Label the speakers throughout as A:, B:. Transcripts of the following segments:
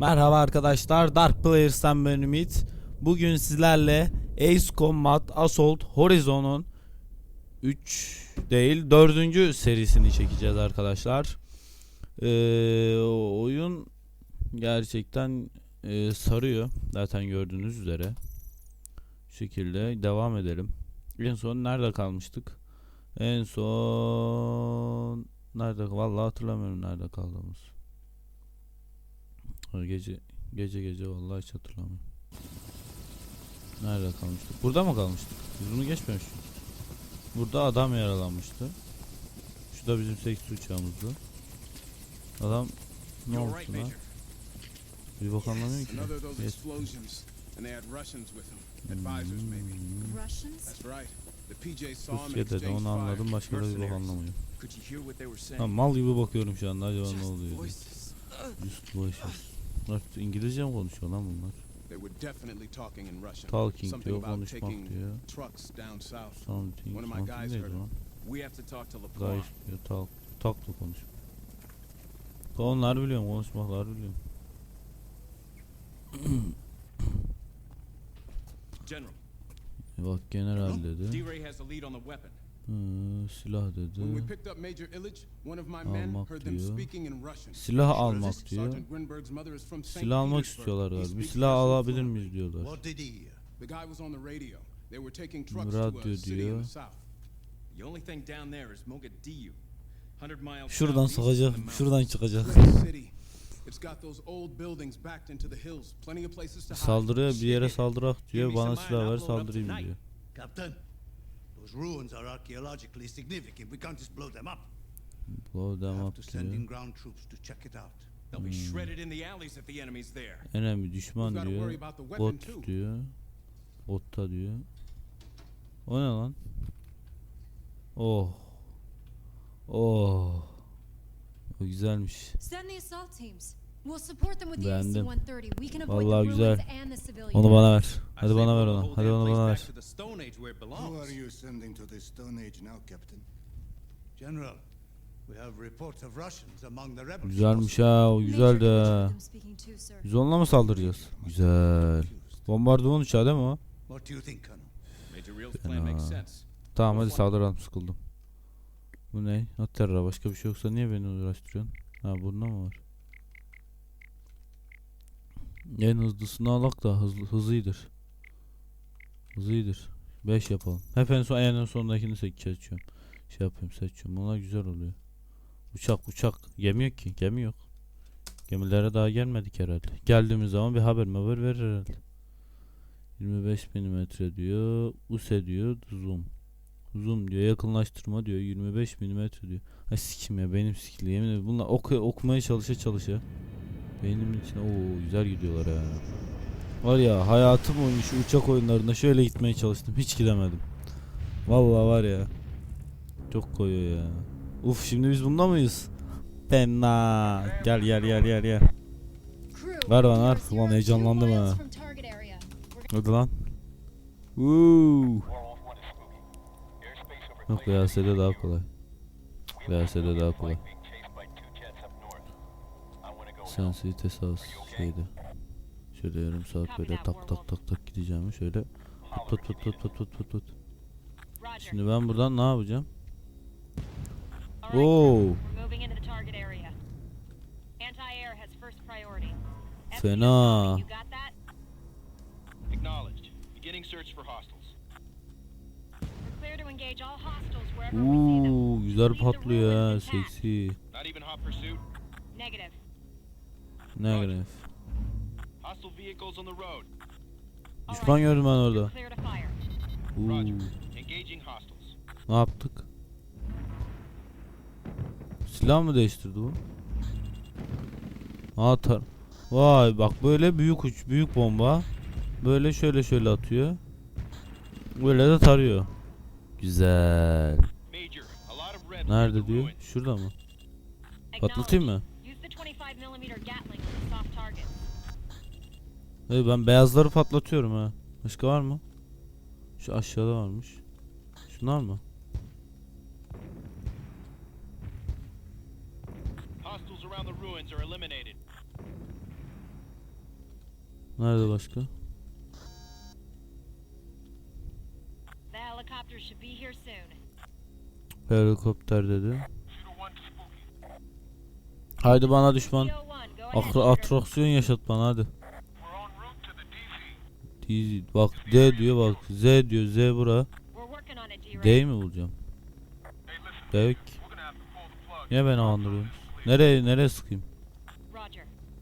A: Merhaba arkadaşlar, Dark Players'tan ben Ümit. Bugün sizlerle Ace Combat Assault Horizon'un 3 değil 4. serisini çekeceğiz arkadaşlar. Ee, oyun gerçekten e, sarıyor. Zaten gördüğünüz üzere. Şu şekilde devam edelim. En son nerede kalmıştık? En son nerede? Vallahi hatırlamıyorum nerede kaldığımız. Ha, Gece gece gece vallahi hiç hatırlamıyorum. Nerede kalmıştık? Burada mı kalmıştık? Biz bunu geçmemiştik. Burada adam yaralanmıştı. Şu da bizim seksi uçağımızdı. Adam ne oldu lan? Bir bok anlamıyor ki. Yes.
B: and they had Russians with them. Advisors, maybe.
C: Russians?
B: That's right. The PJ saw them and
A: Rusya dedi onu anladım başka da bir bok
D: saying?
A: Tamam mal gibi bakıyorum şu anda acaba ne oluyor diye. Just voices. Bunlar İngilizce mi konuşuyor lan bunlar?
B: Talking
A: diyor, konuşmak diyor. Something,
B: One of my
A: something
B: guys
A: neydi lan?
D: We have to talk to
A: Guys diyor, talk, talk da konuş. Onlar biliyorum, konuşmaklar biliyorum.
D: General,
A: Bak general dedi.
D: D-Ray has the lead on the weapon.
A: Hı, silah dedi. Almak diyor. Silah almak diyor. Silah almak istiyorlar galiba. Bir silah alabilir miyiz diyorlar. Radyo diyor.
B: the south.
D: The only thing down there is Mogadishu. 100 miles
A: Şuradan sıkacak, şuradan çıkacak. Saldırıya bir yere saldırak diyor. Bana silah ver saldırayım diyor.
E: Those ruins are archaeologically significant. We can't just blow them up.
A: Blow them up
E: to send in ground troops to check it out.
D: They'll be
A: Hmm.
D: shredded in the alleys if the enemy's there.
A: Enemy düşman diyor. Bot diyor. Botta diyor. O ne lan? Oh. Oh. O güzelmiş.
C: Send the assault teams. We'll support them with the
A: Beğendim.
C: AC-130. We can avoid
A: Vallahi
C: the
A: güzel.
C: ruins and the civilians.
A: Onu bana ver. Hadi bana ver onu. Hadi onu bana
D: back
A: ver.
D: to the Stone Age where it
F: Who
D: belongs.
F: are you sending to the Stone Age now, Captain?
E: General, we have reports of Russians among the rebels.
A: Güzelmiş ha. O güzel de. Biz onunla mı saldıracağız? Güzel. Bombardıman uçağı değil mi o?
E: What do you think, Colonel?
D: Major Real's plan makes
A: Fena.
D: sense.
A: Tamam hadi saldıralım sıkıldım. Bu ne? At terra başka bir şey yoksa niye beni uğraştırıyorsun? Ha bunda mı var? En hızlısını alak da hızlı hızlıdır. Hızlıdır. 5 yapalım. Hep en son en sondakini seçiyorum. Şey yapıyorum seçiyorum. Onlar güzel oluyor. Uçak uçak. Gemi yok ki. Gemi yok. Gemilere daha gelmedik herhalde. Geldiğimiz zaman bir haber haber verir herhalde. 25 milimetre diyor. USE diyor. Zoom. Zoom diyor. Yakınlaştırma diyor. 25 milimetre diyor. Ay sikim ya benim sikili yemin ederim. Bunlar oku okumaya çalışa çalışa. Beynimin içine o güzel gidiyorlar ya. Var ya hayatım boyunca şu uçak oyunlarında şöyle gitmeye çalıştım. Hiç gidemedim. Vallahi var ya. Çok koyuyor ya. Uf şimdi biz bunda mıyız? Fena. Gel gel gel gel gel. Ver bana, ver. Ulan heyecanlandım ha. Hadi lan. Woo. Yok VS'de daha kolay. VS'de daha kolay. Sensitivitesi az şeydi. Şöyle yarım saat böyle tak tak tak tak gideceğim şöyle put put put put put put put. Şimdi ben buradan ne yapacağım? Oo. Fena.
G: You got that?
D: Acknowledged. Beginning search for hostiles.
G: We're clear to engage all hostiles wherever we see them.
A: Uuu güzel patlıyor ha seksi. Negatif.
D: Hostile vehicles on the road.
G: All
A: Düşman gördüm ben orada.
D: Hostiles.
A: ne yaptık? Silah mı değiştirdi bu? Atar. Vay bak böyle büyük uç büyük bomba. Böyle şöyle şöyle atıyor. Böyle de tarıyor. Güzel. Nerede diyor? Şurada mı? Patlatayım mı? Hey, ben beyazları patlatıyorum ha. Başka var mı? Şu aşağıda varmış. Şunlar mı? Nerede başka? Helikopter dedi. Haydi bana düşman.
G: CO1, go ahead,
A: Akra
G: shooter.
A: atraksiyon yaşat bana hadi. Bak D diyor bak Z diyor Z bura. D'yi mi bulacağım? D yok. ki. Niye beni andırıyorsun? Nereye nereye sıkayım?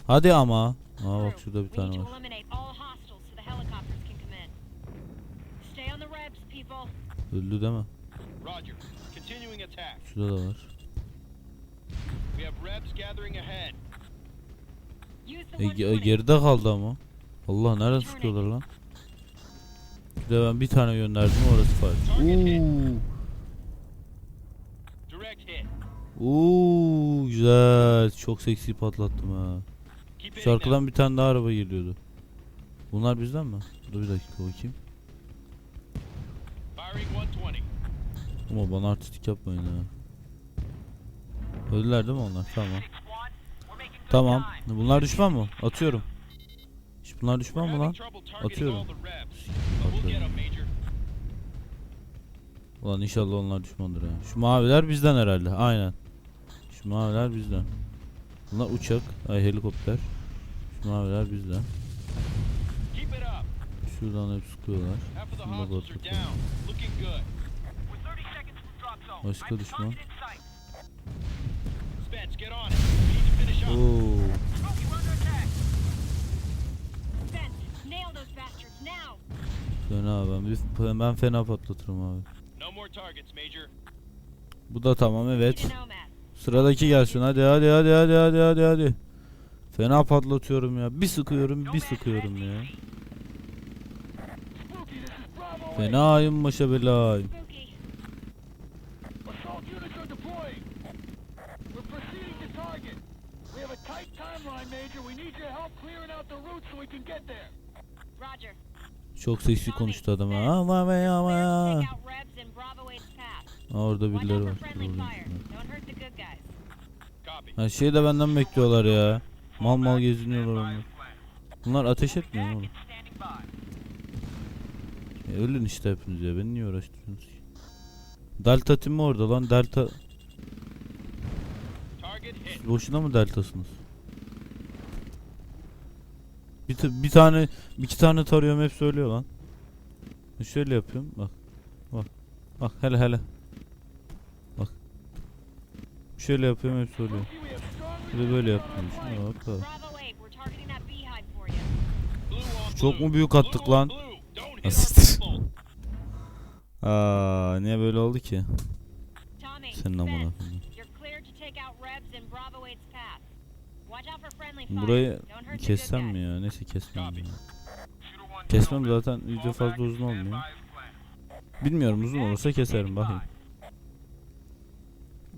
A: Hadi ama. Aa bak şurada bir tane var. Öldü
D: attack.
A: Şurada da var. E, ge-
G: 120.
A: geride kaldı ama. Allah nereden sıkıyorlar lan? De ben bir tane gönderdim orası fayda. Uuu. Güzel. Çok seksi patlattım ha. Arkadan bir tane daha araba geliyordu. Bunlar bizden mi? Dur bir dakika bakayım.
D: them. Firing 120.
A: Ama bana artistik yapmayın ha. Öldüler değil mi onlar? Tamam. Tamam. Bunlar düşman mı? Atıyorum. Bunlar düşman mı lan? Atıyorum. Ulan inşallah onlar düşmandır ya. Şu maviler bizden herhalde. Aynen. Şu maviler bizden. Bunlar uçak. Ay helikopter. Şu maviler bizden. Şuradan hep sıkıyorlar. Şunu da. Başka düşman. Oo. Fena ben ben fena patlatırım abi.
D: No more targets, Major.
A: Bu da tamam evet. Sıradaki gelsin hadi hadi hadi hadi hadi hadi hadi. Fena patlatıyorum ya. Bir sıkıyorum bir sıkıyorum ya. Fena ayım başa belayım.
G: Spooky.
H: Assault units are deploying. We're proceeding to target. We have a tight timeline, Major. We need your help clearing out the route so we can get there.
G: Roger.
A: Çok seksi konuştu adam. Ama be ama Ha, orada birileri var. Ha şey de benden bekliyorlar ya. Mal mal geziniyorlar onlar. Bunlar ateş etmiyor mu oğlum? E, ölün işte hepiniz ya. Beni niye uğraştırıyorsunuz ki? Delta tim mi orada lan? Delta... Siz boşuna mı deltasınız? Bir, bir tane, iki tane tarıyorum hep söylüyor lan. E Şöyle yapıyorum bak. Bak. Bak hele hele. Bak. Şöyle yapıyorum hep söylüyor.
H: We have strong
A: Bir de böyle yapıyorum. Bak da.
G: Bravo 8, we're targeting that beehive for you.
D: Blue on
A: Çok mu büyük attık lan?
D: people.
A: Aa, niye böyle oldu ki? Senin amına
G: Spence,
A: koyayım.
G: you're cleared to take out rebs in Bravo 8's path. Watch out for friendly fire.
A: Burayı kessem mi ya? Neyse kesmem ya. Kesmem zaten video fazla uzun olmuyor. Bilmiyorum uzun olursa keserim bakayım.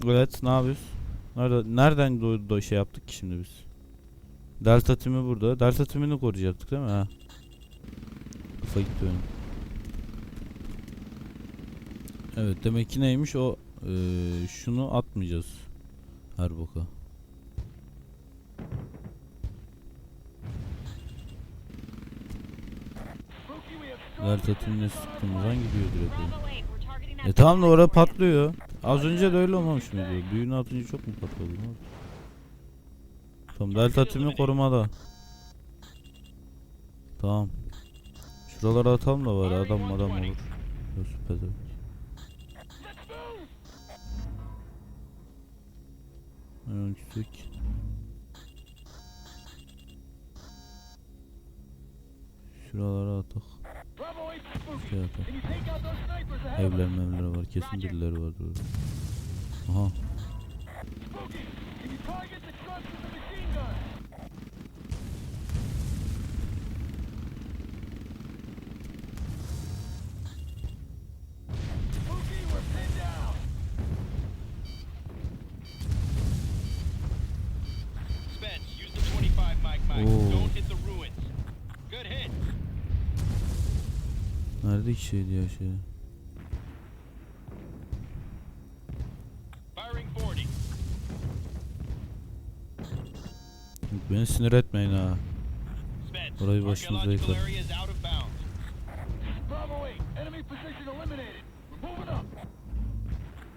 A: Evet ne yapıyoruz? Nerede, nereden do, do şey yaptık ki şimdi biz? Delta timi burada. Delta timini koruyacaktık değil mi? Ha. Kafa gitti benim. Evet demek ki neymiş o eee, şunu atmayacağız. Her boka. Delta timine sıktığımızdan gidiyor direkt. o.
G: Bravo 8, we're targeting that
A: E tamam da orada patlıyor. Az önce de öyle olmamış mıydı? Büyüğünü atınca çok mu oldu? Tamam delta timi korumada. Tamam. Şuralara atalım da var adam adam olur. Hemen yüksek. Şuralara
H: of us?
A: Evler mevler var. Kesin birileri vardır orada. Aha.
H: Spooky, can you target the trucks with the machine gun? Spooky, we're pinned down.
D: Spence, use the 25 mic mic.
A: Oo.
D: Don't hit the ruins. Good hit.
A: Şey?
D: Firing 40.
A: Beni sinir etmeyin ha. Orayı başımıza yıkar.
D: area is out of bounds.
H: Bravo 8, enemy position eliminated. We're moving up.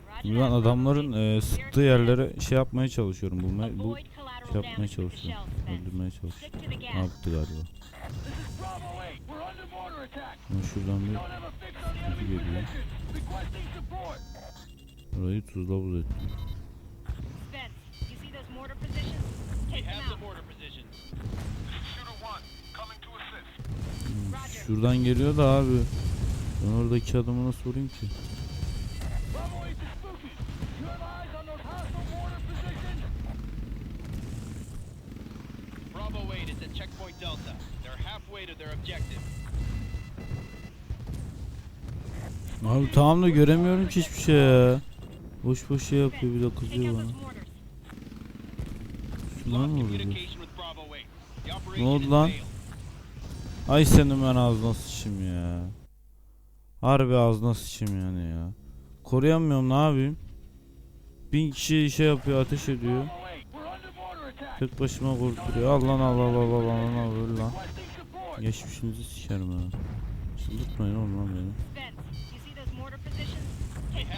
G: Roger
A: Şimdi ben adamların e, sıktığı yerlere şey yapmaya çalışıyorum. Bulmaya, bu şey yapmaya çalışıyorum. Öldürmeye çalışıyorum. Ne yaptı galiba?
H: This is Bravo 8. We're under mortar attack.
A: Ben şuradan bir
H: Support.
A: orayı tuzla buz ettim.
G: Spence, you see those mortar positions?
D: We
G: Take them
D: have the
G: out.
D: mortar positions.
H: Shooter 1, coming to assist.
G: Roger.
A: Şuradan geliyor da abi. Ben oradaki adamı nasıl vurayım ki?
H: Bravo 8 to Spooky. You have eyes on those hostile mortar positions?
D: Bravo 8 is at checkpoint Delta. They're halfway to their objective.
A: Abi tamam da göremiyorum ki hiçbir şey ya. Boş boş şey yapıyor bir de kızıyor bana.
D: Bravo 8. The
A: Ne oldu lan? Ay senin ben ağzına sıçayım ya. Harbi ağzına sıçayım yani ya. Koruyamıyorum ne yapayım? Bin kişi şey yapıyor ateş ediyor.
H: Bravo 8, we're under mortar attack.
A: Tek başıma kurduruyor. Al lan al al al al al al öl lan. Geçmişinizi sikerim ha. Çıldırtmayın oğlum lan beni.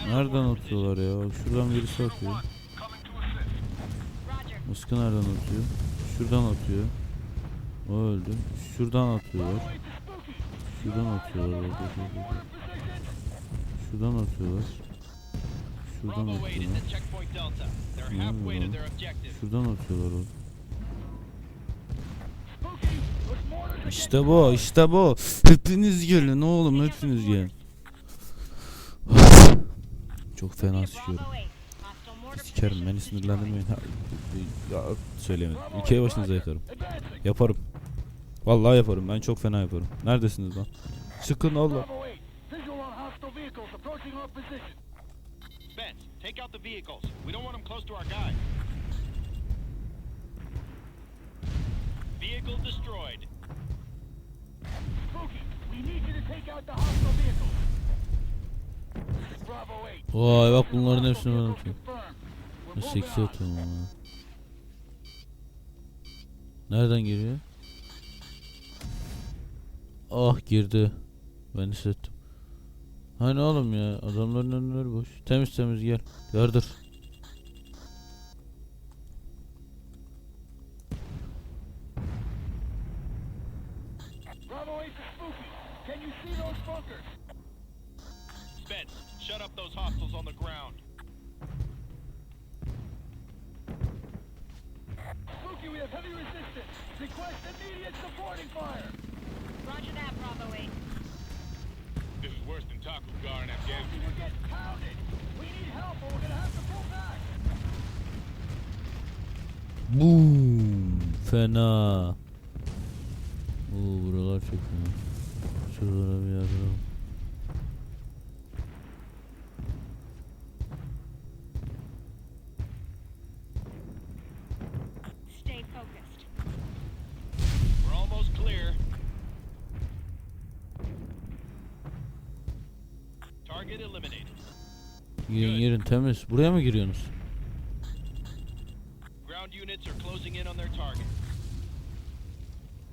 A: Nereden atıyorlar ya? Şuradan birisi atıyor. Mıskı nereden atıyor? Şuradan atıyor. O öldü. Şuradan atıyorlar.
H: Bravo 8 to Spooky.
A: Şuradan atıyorlar. Şuradan atıyorlar. Şuradan
D: Bravo 8 is
A: atıyorlar. Şuradan atıyorlar o. İşte bu, işte bu. Hepiniz gelin oğlum, hepiniz gelin. Çok fena
G: to
A: sikiyorum.
G: Bravo 8. Hostile mortar
A: Sikerim, beni sinirlendirmeyin. Ya söylemedim. Ülkeyi başınıza yakarım. Yaparım. Vallahi yaparım. Ben çok fena yaparım. Neredesiniz lan? Çıkın Allah.
H: Bravo 8, visual on hostile vehicles approaching our position.
D: Spence, take out the vehicles. We don't want them close to our guys. Vehicle destroyed.
H: Spooky, we need you to take out the hostile vehicles. Bravo 8.
A: Vay bak bunların hepsini ben atıyorum. Ben seksi atıyorum ama. Nereden giriyor? Ah girdi. Ben hissettim. Hani oğlum ya adamların önleri boş. Temiz temiz gel. Yardır.
D: Ground.
H: Spooky, we have heavy resistance. Request immediate supporting fire.
G: Roger that, Bravo 8.
D: This is worse than Taku Gar in
H: Spooky, we're getting pounded. We need help or we're gonna have to pull back.
A: Boom. Fena. Oo buralar çok fena. Şuralara bir yardım. Temiz. Buraya mı giriyorsunuz?
D: Ground units are closing in on their target.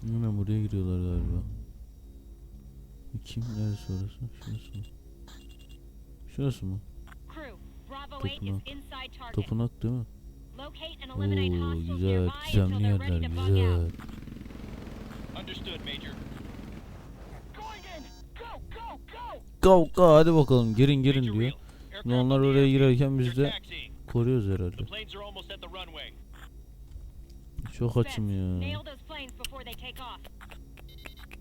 A: Hemen buraya giriyorlar galiba. Kim? Neresi orası? Şurası mı? Şurası mı?
G: Crew, Bravo 8 is
A: Tapınak.
G: inside target.
A: Tapınak değil mi? Oo güzel.
G: ready
A: yerler güzel.
H: Go, go, go.
A: Go go hadi bakalım girin girin diyor. Şimdi onlar oraya girerken biz de koruyoruz herhalde. Çok açım ya.
G: nail those planes before they take off.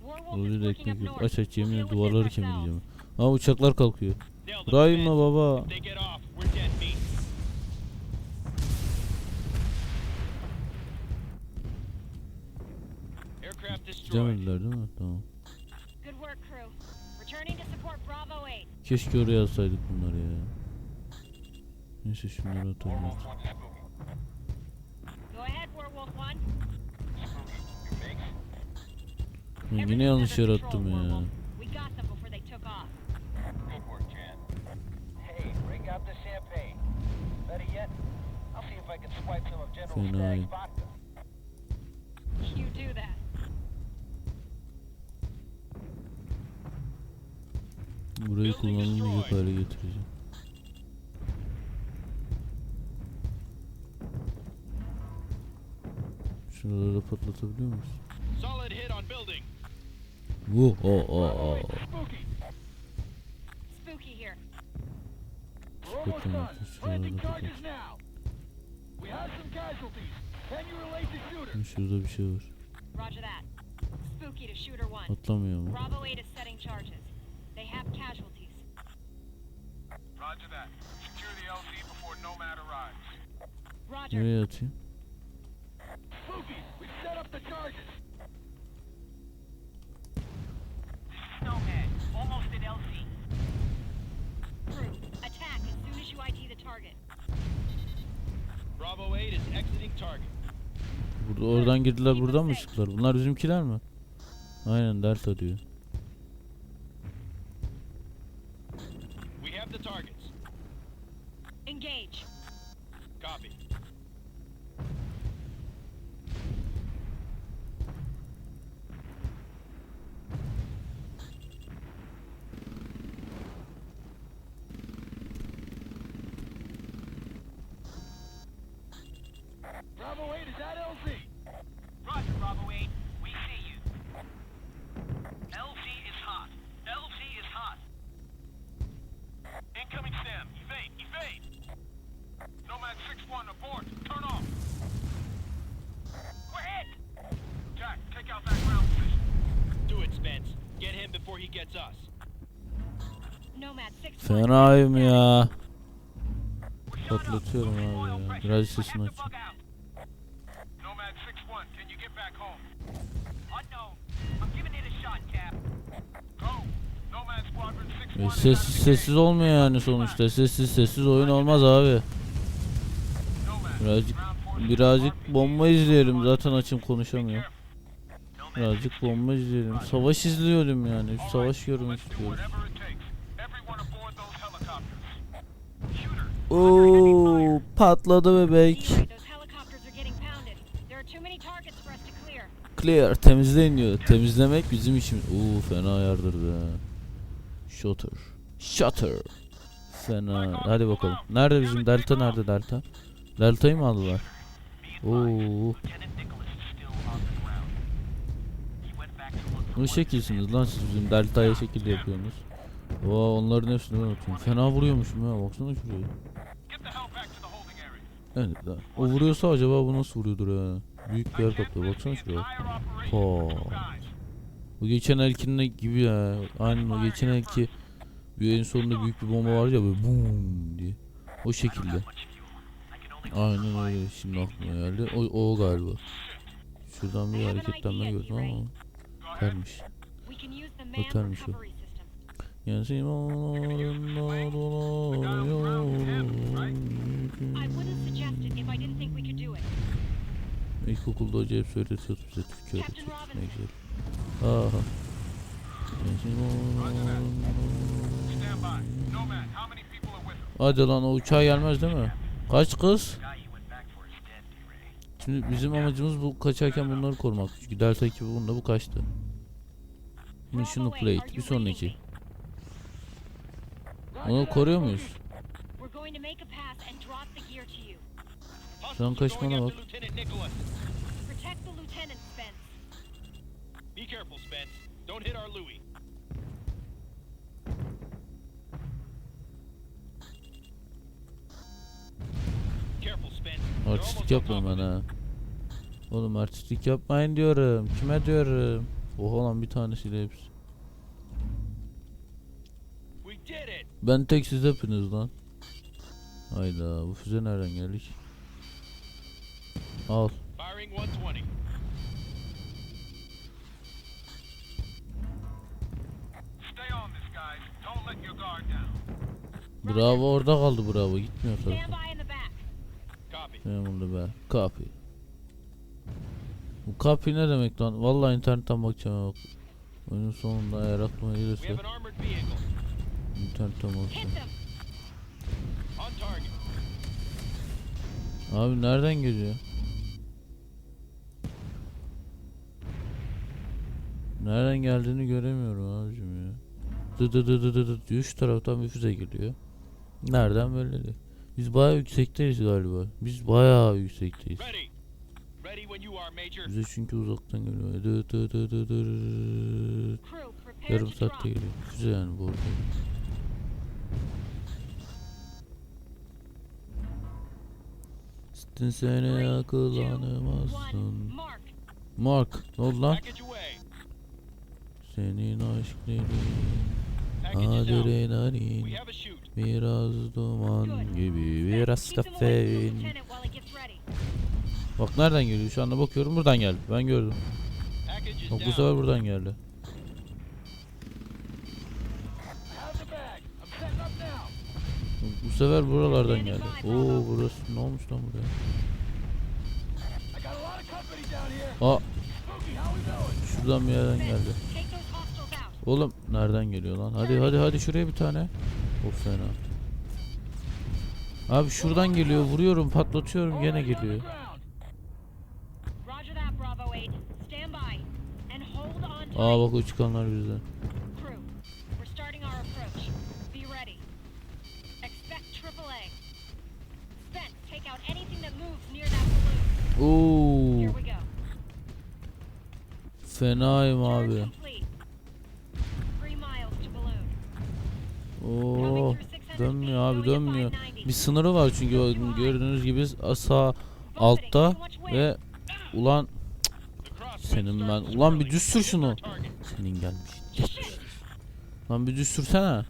G: Warwolf is
A: Oluyor da
G: working
A: ekmek yok. Aç aç yemin duvarları kemireceğim. Aa uçaklar kalkıyor.
D: Spence.
A: baba. Gidemediler değil mi? Tamam. Keşke oraya alsaydık bunları ya. Neyse şunları atalım.
G: Go ahead, Werewolf 1.
A: Ben yine yanlış yere attım ya.
G: We
A: Burayı kullanılmayacak hale getireceğim. Şuraları da patlatabiliyor muyuz?
D: Solid hit on building.
A: Vuh o o o.
H: Spooky.
G: Here.
H: We're almost
A: Spooky,
H: done.
A: that's
H: Planting
A: really
H: charges now. We have some casualties. Can you relate the shooter?
A: Şurada bir şey var.
G: Roger that. Spooky to shooter one.
A: Atlamıyor mu?
G: Bravo 8 is setting charges. They have casualties.
H: Roger that. Secure the LZ before Nomad arrives.
G: Roger.
A: Nereye atayım?
H: Spooky, we've set up the charges.
G: Nomad. Almost at LZ. Crew, attack as soon as you ID the target.
D: Bravo 8 is exiting target.
A: Burada oradan girdiler buradan mı çıktılar? Bunlar bizimkiler mi? Aynen Delta diyor.
D: We have the targets.
G: Engage.
D: Copy.
H: Bravo 8 is at LZ.
I: Roger, Bravo 8. We see you. LZ is hot. LZ is hot.
H: Incoming STEM. Evade, evade. Nomad 6-1, abort. Turn off.
I: We're hit!
H: Jack, take out that ground position.
D: Do it, Spence. Get him before he gets us.
G: Nomad 6
A: Fenayım ya. Patlatıyorum abi ya. Biraz sesini aç.
I: bug out.
H: Nomad 6-1, can you get back home?
I: Unknown. I'm giving it a shot, Cap.
H: Go. Nomad Squadron 6-1
A: E, sessiz sessiz olmuyor yani sonuçta. Sessiz sessiz oyun olmaz abi. Birazcık birazcık bomba izleyelim. Zaten açım konuşamıyor. Birazcık bomba izleyelim. Savaş izliyorum yani. Savaş
H: helicopters. Shooter,
A: Oo patladı bebek.
G: Clear.
A: Temizleyin diyor. Temizlemek bizim işimiz. Oo fena yardırdı. Shutter. Shutter. Fena. Hadi bakalım. Nerede bizim Delta nerede Delta? Delta'yı mı aldılar? Oo. Ne şekilsiniz lan siz bizim Delta'ya şekil yapıyorsunuz. Oo onların hepsini ben atıyorum. Fena vuruyormuşum ya baksana şuraya. Evet lan. O vuruyorsa acaba bu nasıl vuruyordur ya? Büyük bir yer kaplıyor baksana şuraya.
H: Guys.
A: Bu geçen elkinin gibi ya. Aynen o geçen elki bir en sonunda büyük bir bomba var ya böyle boom diye. O şekilde. Aynen öyle şimdi aklıma geldi. O, o galiba. Şuradan bir hareketlenme gördüm ama
G: man
A: Otelmiş o.
G: system.
A: Yazılarında dolanıyorum. İlkokulda hoca hep söyletiyordu bize Türkçe
G: Captain
A: öğretiyor. Ne güzel. Aha. Hadi lan o uçağa gelmez değil mi? Kaç kız? Şimdi bizim amacımız bu kaçarken bunları korumak. Çünkü Delta ekibi bunda bu kaçtı. Mission plate. Bir sonraki. Onu koruyor muyuz?
D: Are
A: kaçmana bak.
D: Be careful, Spence. Don't hit our Louis. Careful, Spence. They're
A: Artistlik
D: of
A: ha. Oğlum artistlik yapmayın diyorum. Kime diyorum? Oha lan bir tanesiyle hepsi.
D: it. We did it!
A: Ben tek siz hepiniz lan. Hayda bu füze nereden geldik? Al.
D: Firing 120.
H: Stay on this, guys. Don't let your guard down.
A: Bravo orada kaldı bravo gitmiyor.
D: Copy.
A: Memurlu be. Copy. Copy ne demek lan? Vallahi internetten bakacağım bak. Oyunun sonunda eğer aklıma gelirse internetten bakacağım. Abi nereden geliyor? Nereden geldiğini göremiyorum abicim ya. Dı dı dı dı dı dı diyor. Şu taraftan bir füze geliyor. Nereden belli değil. Biz bayağı yüksekteyiz galiba. Biz bayağı yüksekteyiz.
D: Ready. Ready when you are, Major.
A: Bize çünkü uzaktan geliyor. Dı dı dı dı dı Yarım saatte geliyor. Füze yani bu arada. Stin seni
G: Three,
A: akıl
G: two,
A: anlamazsın.
G: one, mark.
A: Ne oldu lan? Senin aşkların
D: Package is out. We
A: adrenalin
D: have a shoot.
A: Biraz duman gibi biraz kafein Bak nereden geliyor? Şu anda bakıyorum buradan geldi. Ben gördüm. Bak bu sefer buradan geldi. Bu sefer buralardan geldi. Oo burası ne olmuş lan buraya. Aa şuradan bir yerden geldi. Oğlum nereden geliyor lan? Hadi hadi hadi şuraya bir tane. Of fena. Abi şuradan geliyor vuruyorum patlatıyorum gene geliyor
H: ground.
G: Roger that, Bravo 8. Stand by. And hold on tight.
A: Aa bak o çıkanlar bizden
G: Crew, we're starting our approach. Be ready. Expect AAA. Spence, take out anything that moves near that balloon.
A: Oo fenayım abi. Oo dönmüyor abi dönmüyor. Bir sınırı var çünkü gördüğünüz gibi sağ altta ve ulan senin ben ulan bir düz sür şunu. Senin gelmiş. Lan bir düz sürsene.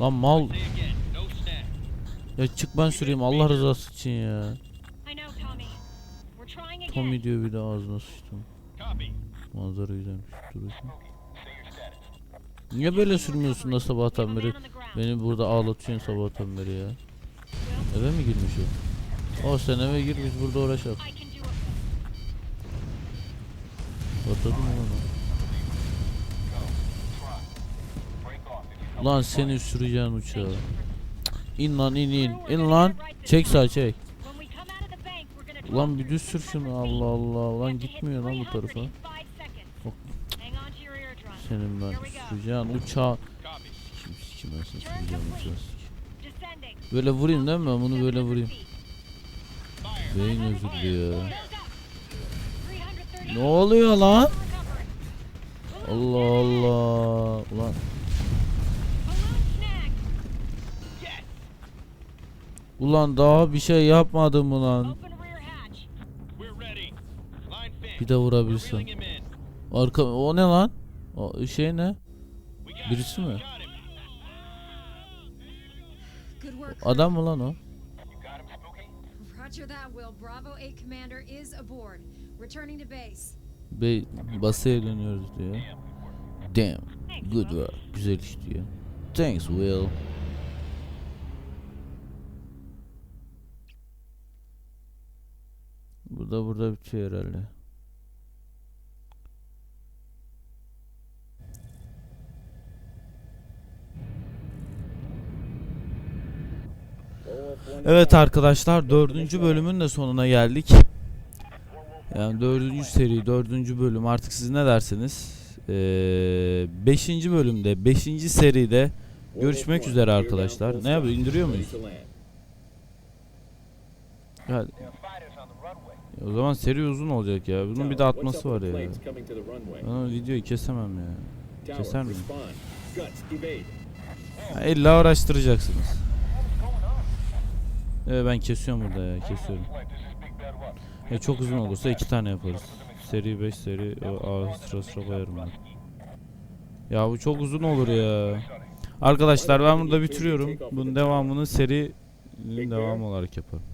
A: Lan mal. Ya çık ben süreyim Allah rızası için ya.
G: Tommy.
A: Diyor bir de ağzına sıçtım. Manzara güzelmiş. Dur bakayım. Niye böyle sürmüyorsun da sabahtan beri? Beni burada ağlatıyorsun sabahtan beri ya. Eve mi girmiş o? O sen eve gir biz burada uğraşalım. Atladım mı lan? seni süreceğin uçağa. İn lan in in. İn lan. Çek sağ çek. Ulan bir düz sür şunu Allah Allah. Ulan gitmiyor lan bu
G: 300
A: tarafa. Bak. Senin ben süreceğin.
D: Copy.
A: Kim sikim ben seni süreceğim uçağa. sik.
G: Descending.
A: Böyle vurayım değil mi? Bunu böyle vurayım. Beyin özürlü ya.
G: Nose up. 330
A: Ne oluyor lan? Allah Allah. Ulan ulan daha bir şey yapmadım mı lan?
G: Open rear hatch.
D: We're ready. Line fin.
A: Bir de
D: We're
A: vurabilsem.
D: reeling him in.
A: Arka o ne lan? O şey ne? Birisi mi? Adam mı lan o?
C: Roger that, Will. Bravo 8 Commander is aboard. Returning to base.
A: Be basaya dönüyoruz diyor. Damn. Good work. Güzel iş diyor. Thanks Will. Burada burada bitiyor herhalde. Evet arkadaşlar dördüncü bölümün de sonuna geldik. Yani dördüncü seri, dördüncü bölüm artık siz ne dersiniz? Ee, beşinci bölümde, beşinci seride görüşmek üzere arkadaşlar. Ne yapıyor? İndiriyor muyuz? Ya, o zaman seri uzun olacak ya. Bunun bir de atması var ya. Ben o videoyu kesemem ya. Keser miyim? Ha, illa uğraştıracaksınız. Evet ben kesiyorum burada ya. Kesiyorum. Ya çok uzun olursa iki tane yaparız. Seri 5 seri o, a, sıra sıra koyarım ben. Ya bu çok uzun olur ya. Arkadaşlar ben burada bitiriyorum. Bunun devamını seri devamı olarak yaparım.